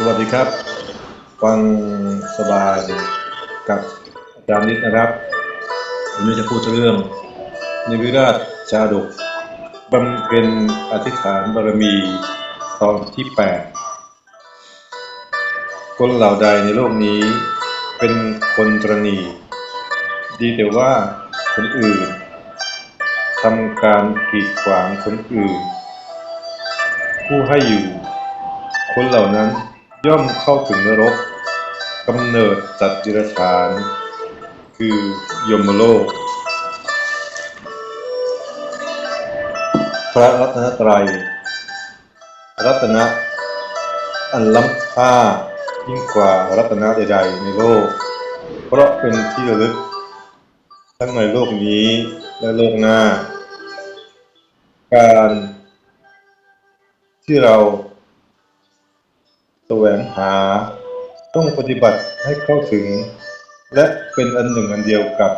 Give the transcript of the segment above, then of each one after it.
สวัสดีครับ ฟังสบายกับอาจารย์นิดนะครับวันนี้จะพูดเรื่อง นิวิราชชาดกบำเพ็ญอธิษฐานบารมีตอนที่ 8 คนเหล่าใดในโลกนี้เป็นคนตรณี ดีแต่ว่าคนอื่นทำการกีดขวางคนอื่น ผู้ให้อยู่ คนเหล่านั้น ย่อมเข้าถึงนรกกำเนิดสัตว์ดิรัจฉาน คือยมโลก พระรัตนตรัย รัตนะอันล้ำค่ายิ่งกว่ารัตนะใดๆในโลก เพราะเป็นที่ระลึก ทั้งในโลกนี้และโลกหน้า การที่เรา แสวงหา ต้องปฏิบัติให้เข้าถึง และเป็นอันหนึ่งอันเดียวกับ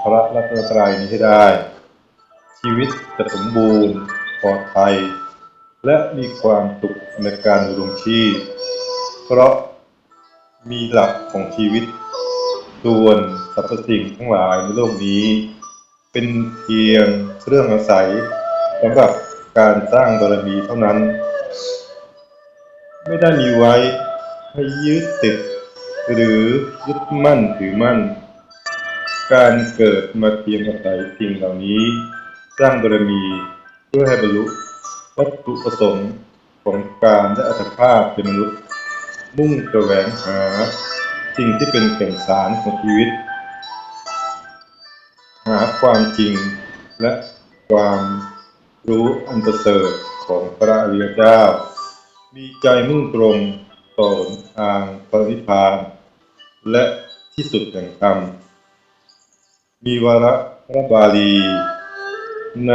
พระรัตนตรัยนี้ให้ได้ ชีวิตจะสมบูรณ์ปลอดภัย และมีความสุขในการดำรงชีพเพราะมีหลักของชีวิต ส่วนสรรพสิ่งทั้งหลายในโลกนี้ เป็นเพียงเครื่องอาศัยสำหรับการสร้างบารมีเท่านั้น ไม่ได้มีไว้ให้ยึดติด หรือยึดมั่นถือมั่น การเกิดมาเพียงอาศัยสิ่งเหล่านี้ สร้างบารมีเพื่อให้บรรลุวัตถุประสงค์ของการและอัตภาพเป็นมนุษย์ มุ่งแสวงหาสิ่งที่เป็นแก่นสารของชีวิต หาความจริงและความรู้อันประเสริฐของพระอริยเจ้า มีใจมุ่งตรงต่อทางพระนิพานและที่สุดแห่งธรรม มีวาระพระบาลี ใน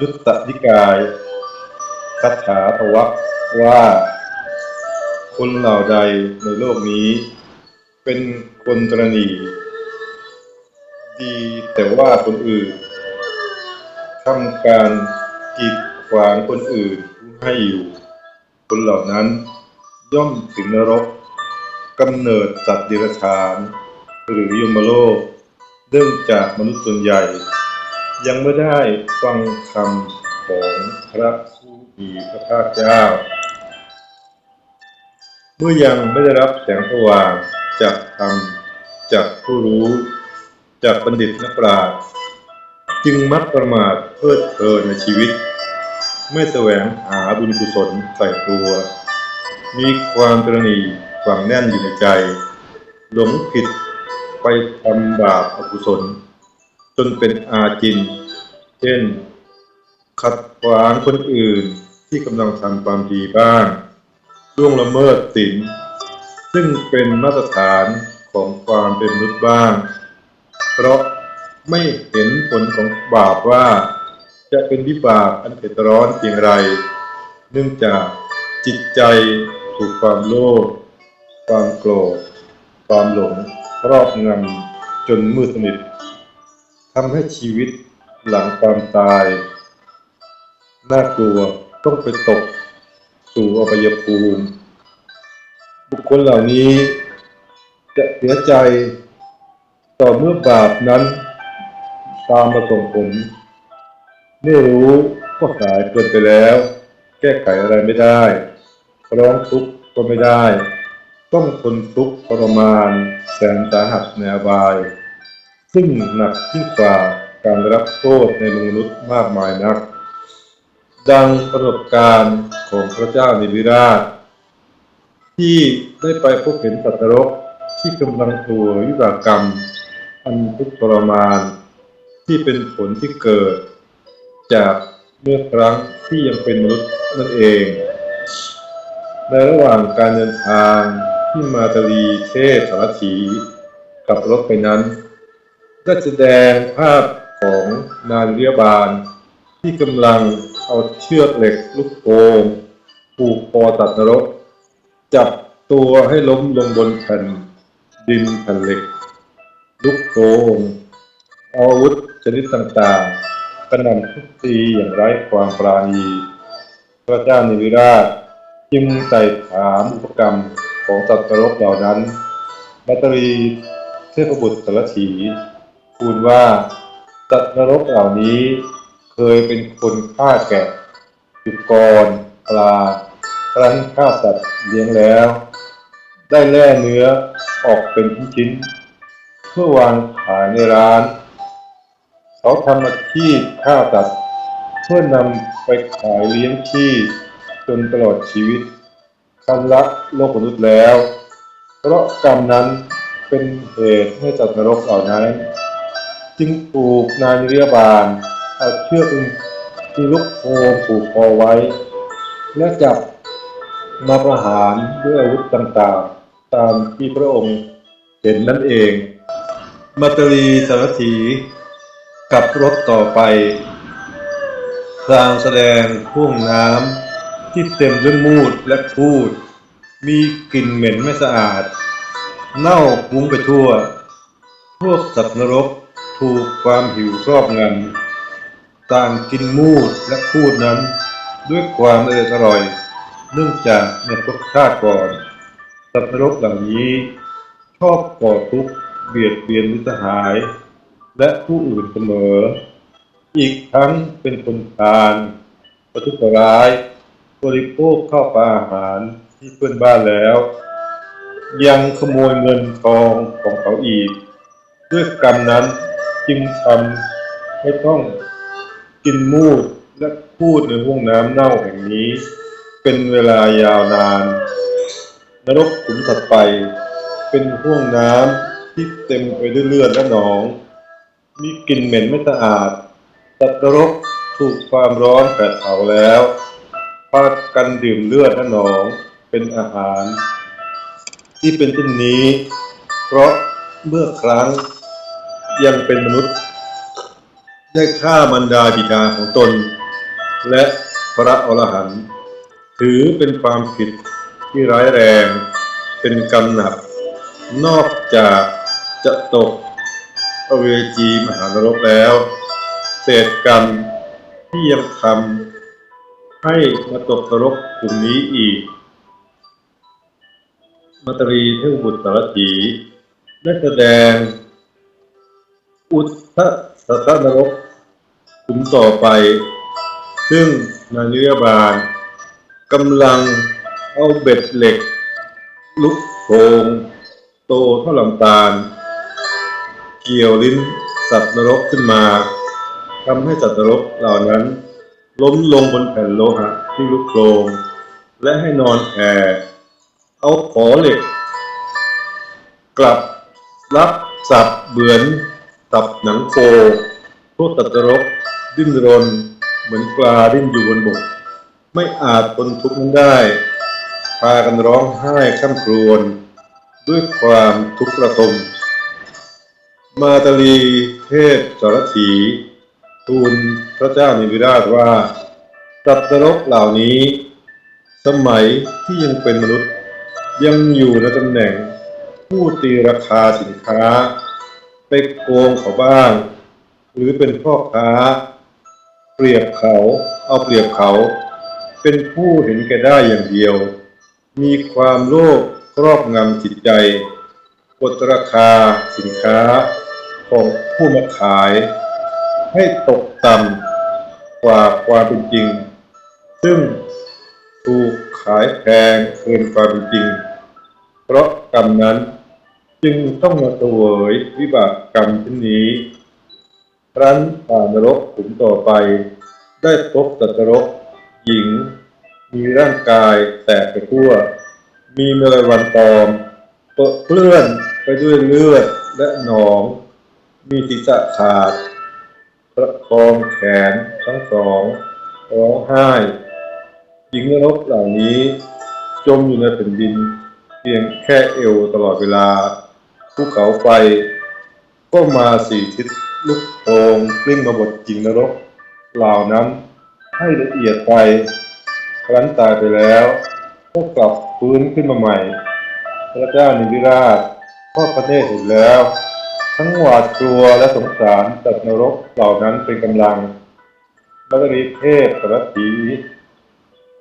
ยุตตนิกายคาถาปวัตว่า คนเหล่าใดในโลกนี้ เป็นคนตรณีดีแต่ว่าคนอื่นทำการกีดขวางคนอื่นให้อยู่ คนเหล่านั้นย่อมถึงนรกกำเนิดสัตว์เดรัจฉาน หรือยมโลก เนื่องจากมนุษย์ส่วนใหญ่ ยังไม่ได้ฟังคำของพระผู้มีพระภาคเจ้า เมื่อยังไม่ได้รับแสงสว่างจากธรรมจากผู้รู้จากบัณฑิตนักปราชญ์จึงมักประมาทเพลิดเพลินในชีวิต ไม่แสวงหาบุญกุศลใส่ตัว มีความตระหนี่ฝังแน่นอยู่ในใจ หลงผิดไปทำบาปอกุศล จนเป็นอาจิน เช่น ขัดขวางคนอื่นที่กำลังทำความดีบ้างล่วงละเมิดศีลซึ่งเป็นมาตรฐานของความเป็นมนุษย์บ้าง เพราะไม่เห็นผลของบาปว่า จะเป็นวิบากอันเผ็ดร้อนเพียงไร เนื่องจากจิตใจถูกความโลภความโกรธความหลงรอบงำจนมืดสนิททำให้ชีวิตหลังความตาย น่ากลัวต้องไปตกสู่อบายภูมิ บุคคลเหล่านี้จะเสียใจต่อเมื่อบาปนั้น ตามมาส่งผล ไม่รู้ก็สายเกินไปแล้ว แก้ไขอะไรไม่ได้ร้องทุกข์ก็ไม่ได้ ต้องทนทุกข์ทรมาน แสนสาหัสในอบาย ซึ่งหนักยิ่งกว่าการรับโทษในมนุษย์มากมายนัก ดังประสบการณ์ของพระเจ้านิวิราช ที่ได้ไปพบเห็นสัตว์นรกที่กำลังตัววิบากกรรม อันทุกข์ทรมาน ที่เป็นผลที่เกิด จากเมื่อครั้งที่ยังเป็นมนุษย์นั่นเอง ในระหว่างการเดินทางที่มาตาลีเทพสารถีขับรถไปนั้นได้แสดงภาพของนาเรียบาล ที่กำลังเอาเชือกเหล็กลูกโป่งผูกคอตัดนรก จับตัวให้ล้มลงบนแผ่นดินแผ่นเหล็ก ลูกโป่งอาวุธชนิดต่างๆ ระนำทุบตีอย่างไร้ความปราณี พระเจ้านิวิราชจึงไต่ถามอุปกรรมของสัตว์นรกเหล่านั้นมัตตรีเทพบุตรสารถีทูลว่าสัตว์นรกเหล่านี้เคยเป็นคนฆ่าแกะจุกรปลาครั้นฆ่าสัตว์เลี้ยงแล้ว ได้แล่เนื้อออกเป็นชิ้นๆเพื่อวางขายในร้าน เขาทำอาชีพฆ่าสัตว์เพื่อนำไปขายเลี้ยงชีพจนตลอดชีวิตคันละโลกมนุษย์แล้ว เพราะกรรมนั้นเป็นเหตุให้จัตว์นรกเหล่านั้น จึงถูกนายนิรบาลเอาเชือกที่ลุกโคมผูกคอไว้ และจับมาประหารด้วยอาวุธต่างๆ ตามที่พระองค์เห็นนั่นเอง มัตตรีสารถี กับรถต่อไป พลางแสดงพ่วงน้ำที่เต็มด้วยมูดและพูด มีกลิ่นเหม็นไม่สะอาด เน่าคุ้งไปทั่ว พวกสัตว์นรกถูกความหิวครอบงำต่างกินมูดและพูดนั้น ด้วยความเอร่ออร่อย เนื่องจากในภพชาติก่อน สัตว์นรกเหล่านี้ ชอบก่อทุกข์เบียดเบียนมิตรหาย และผู้อื่นเสมอ อีกทั้งเป็นคนทานประทุษร้าย บริโภคข้าวปลาอาหารที่เพื่อนบ้านแล้ว ยังขโมยเงินทองของเขาอีก ด้วยกรรมนั้นจึงทำให้ต้องกินมูดและพูดในห้วงน้ำเน่าแห่งนี้ เป็นเวลายาวนาน นรกขุมถัดไป เป็นห้วงน้ำที่เต็มไปด้วยเลือดและหนอง มีกลิ่นเหม็นไม่สะอาดสัตว์นรกถูกความร้อนแผดเผาแล้วพากันดื่มเลือดและหนองเป็นอาหาร ที่เป็นเช่นนี้ เพราะเมื่อครั้งยังเป็นมนุษย์ ได้ฆ่ามารดาบิดาของตน และพระอรหันต์ถือเป็นความผิดที่ร้ายแรง เป็นกรรมหนัก นอกจากจะตก อเวจีมหานรกแล้ว เศษกรรมที่ยังทำให้มาตกนรกกลุ่มนี้อีก มัตรีเทพบุตรสารถีได้แสดง อุทธสัตนรกกลุ่มต่อไป ซึ่งนายนิรบาลกำลังเอาเบ็ดเหล็ก ลุกโพงโตเท่าลำตาล เกี่ยวลิ้นสัตว์นรกขึ้นมาทำให้สัตว์นรกเหล่านั้น ล้มลงบนแผ่นโลหะที่ลุกโคลงและให้นอนแผ่เอาขอเหล็ก กลับรับสับเบือนสับหนังโคพวกสัตว์นรกดิ้นรน เหมือนปลาดิ้นอยู่บนบก ไม่อาจทนทุกข์นั้นได้ พากันร้องไห้ข้ามครวญด้วยความทุกข์ระทม มาตาลีเทพสารถีทูลพระเจ้านิวิราชว่าสัตว์นรกเหล่านี้ สมัยที่ยังเป็นมนุษย์ยังอยู่ในตำแหน่ง ผู้ตีราคาสินค้า ไปโกงเขาบ้าง หรือเป็นพ่อค้า เปรียบเขาเอาเปรียบเขา เป็นผู้เห็นแก่ได้อย่างเดียว มีความโลภครอบงำจิตใจกดราคาสินค้า ของผู้มาขาย ให้ตกต่ำกว่าความเป็นจริง ซึ่งถูกขายแพงเกินความเป็นจริง เพราะกรรมนั้นจึงต้องมาเสวยวิบากกรรมเช่นนี้ครั้นผ่านนรกขุมต่อไป ได้พบสัตว์นรกหญิง มีร่างกายแตกไปทั่ว มีเมลวันตอมเปรอะเปื้อนไปด้วยเลือดและหนอง มีศีรษะขาด ประคองแขนทั้งสองร้องไห้หญิงนรกเหล่านี้ จมอยู่ในแผ่นดิน เพียงแค่เอวตลอดเวลาภูเขาไฟก็มาสี่ทิศลุกโพงกลิ้งมาบดหญิงนรกเหล่านั้นให้ละเอียดไปครั้นตายไปแล้วก็กลับฟื้นขึ้นมาใหม่ พระเจ้านิวิราชทอดพระเนตรเห็นแล้ว ทั้งหวาดกลัวและสงสารสัตว์นรกเหล่านั้นเป็นกำลังมัตริเทพสารถี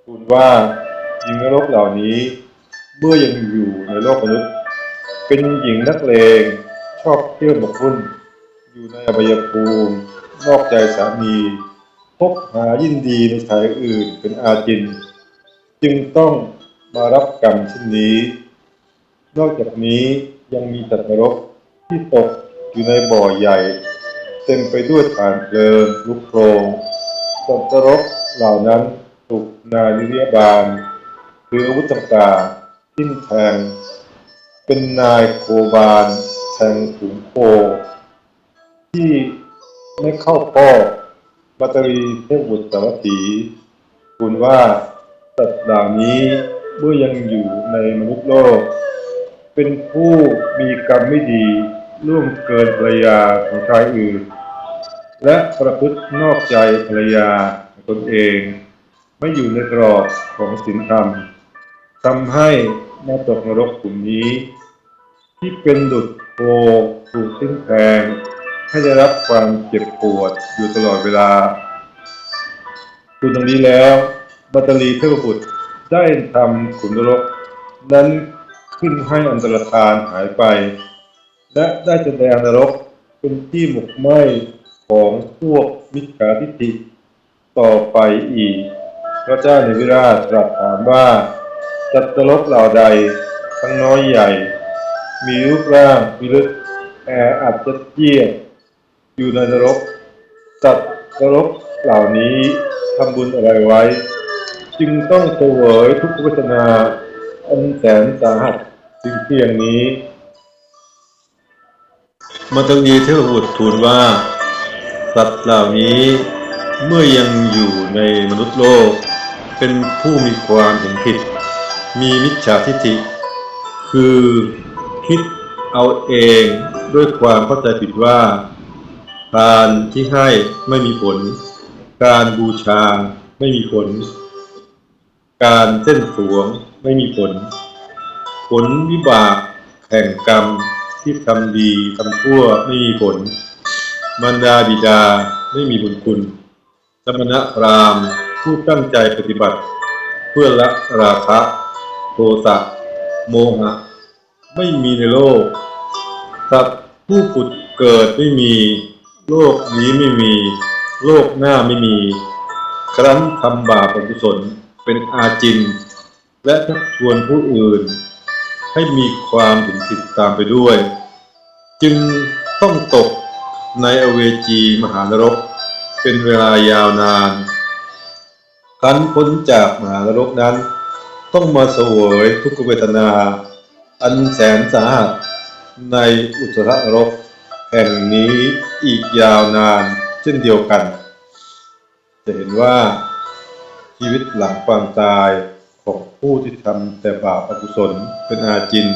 ทูลว่าหญิงนรกเหล่านี้ เมื่อยังอยู่ในโลกมนุษย์ เป็นหญิงนักเลงชอบเที่ยวหมกมุ่น อยู่ในอบายภูมินอกใจสามีพบหายินดีในชายอื่นเป็นอาจิน จึงต้องมารับกรรมเช่นนี้ นอกจากนี้ยังมีสัตว์นรก ที่ตกอยู่ในบ่อใหญ่ เต็มไปด้วยฐานเพลิงลุกโพรงสัตว์รกเหล่านั้นถูกนายนิรยบาลคืออาวุธต่างๆทิ่มแทง เป็นนายโคบาลแทงถุงโค ที่ไม่เข้าข้อบัตรีเทพบุตรสารถีคุณว่าสัตว์เหล่านี้เมื่อยังอยู่ในมนุษย์โลก เป็นผู้มีกรรมไม่ดีล่วงเกินภรรยาของชายอื่น และประพฤตินอกใจภรรยาตนเอง ไม่อยู่ในกรอบของศีลธรรมทำให้มาตกนรกกลุ่มนี้ ที่เป็นดุจโคถูกทิ้งแทงให้ได้รับความเจ็บปวดอยู่ตลอดเวลาดูตรงนี้แล้ว บัตตรีเทพบุตรได้ทำขุนนรกนั้น ขึ้นให้อันตรธานหายไป และได้แสดงนรกเป็นที่หมกไหม้ของพวกมิจฉาทิฏฐิต่อไปอีก พระเจ้าในวิราชตรัสถามว่าจัตว์นรกเหล่าใด ทั้งน้อยใหญ่ มีรูปร่างพิลึกแออัดจัดเยียดอยู่ในนรกสัตว์นรกเหล่านี้ทำบุญอะไรไว้ จึงต้องเสวยทุกขเวทนาอันแสนสาหัส จึงเพียงนี้มัตตีเทพบุตรทูลว่าสัตว์เหล่านี้เมื่อยังอยู่ในมนุษย์โลก เป็นผู้มีความเห็นผิด มีมิจฉาทิฏฐิ คือคิดเอาเองด้วยความเข้าใจผิดว่า การที่ให้ไม่มีผล การบูชาไม่มีผล การเส้นสวงไม่มีผล ผลวิบากแห่งกรรมที่ทำดีทำชั่วไม่มีผล มารดาบิดาไม่มีบุญคุณ สมณพรามผู้ตั้งใจปฏิบัติ เพื่อละราคะ โทสะโมหะ ไม่มีในโลกสัตว์ผู้ผุดเกิดไม่มี โลกนี้ไม่มี โลกหน้าไม่มี ครั้นทำบาปอกุศลเป็นอาจิน และชักชวนผู้อื่น ให้มีความถึงผิดตามไปด้วย จึงต้องตกในอเวจีมหานรก เป็นเวลายาวนานครั้นพ้นจากมหานรกนั้น ต้องมาเสวยทุกขเวทนา อันแสนสาหัสในอุตรรกแห่งนี้อีกยาวนานเช่นเดียวกัน จะเห็นว่าชีวิตหลังความตาย ของผู้ที่ทำแต่บาปอกุศลเป็นอาจิน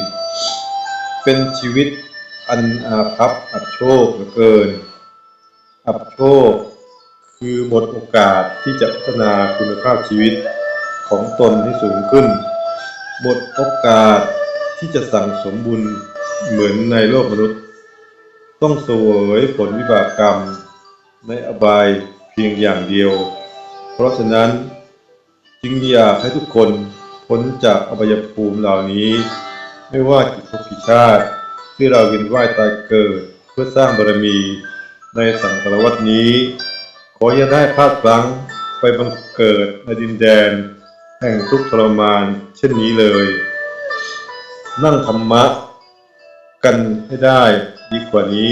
เป็นชีวิตอันอาภัพอับโชคเหลือเกิน อับโชค คือหมดโอกาสที่จะพัฒนาคุณภาพชีวิตของตนให้สูงขึ้น หมดโอกาสที่จะสั่งสมบุญเหมือนในโลกมนุษย์ ต้องเสวยผลวิบากกรรม ในอบายเพียงอย่างเดียว เพราะฉะนั้น จึงอยากให้ทุกคนพ้นจากอบายภูมิเหล่านี้ ไม่ว่ากี่ภพกี่ชาติ ที่เราเวียนว่ายตายเกิดเพื่อสร้างบารมีในสังสารวัตนี้ ขออย่าได้พลาดพลั้งไปบังเกิดในดินแดน แห่งทุกข์ทรมานเช่นนี้เลย นั่งธรรมะ กันให้ได้ดีกว่านี้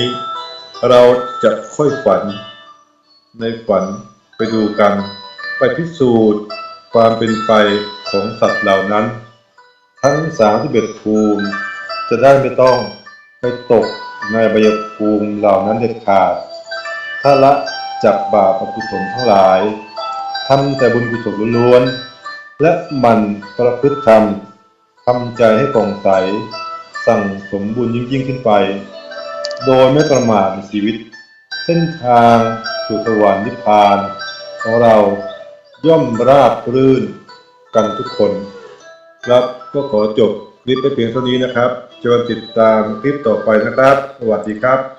เราจะค่อยฝัน ในฝันไปดูกัน ไปพิสูจน์ ความเป็นไปของสัตว์เหล่านั้น ทั้งสามที่เบ็ดภูมิจะได้ไม่ต้องไปตกในบยภูมิเหล่านั้นเด็ดขาด ถ้าละจากบาปอกุศลทั้งหลายทำแต่บุญกุศลล้วนๆและมันประพฤติธรรมทำใจให้ผ่องใส สั่งสมบุญยิ่งยิ่งขึ้นไป โดยไม่ประมาทในชีวิต เส้นทางสู่สวรรค์นิพพานของเรา ย่อมราบรื่นกันทุกคน ครับก็ขอจบคลิปไปเพียงเท่านี้นะครับจอกันติดตามคลิปต่อไปนะครับ สวัสดีครับ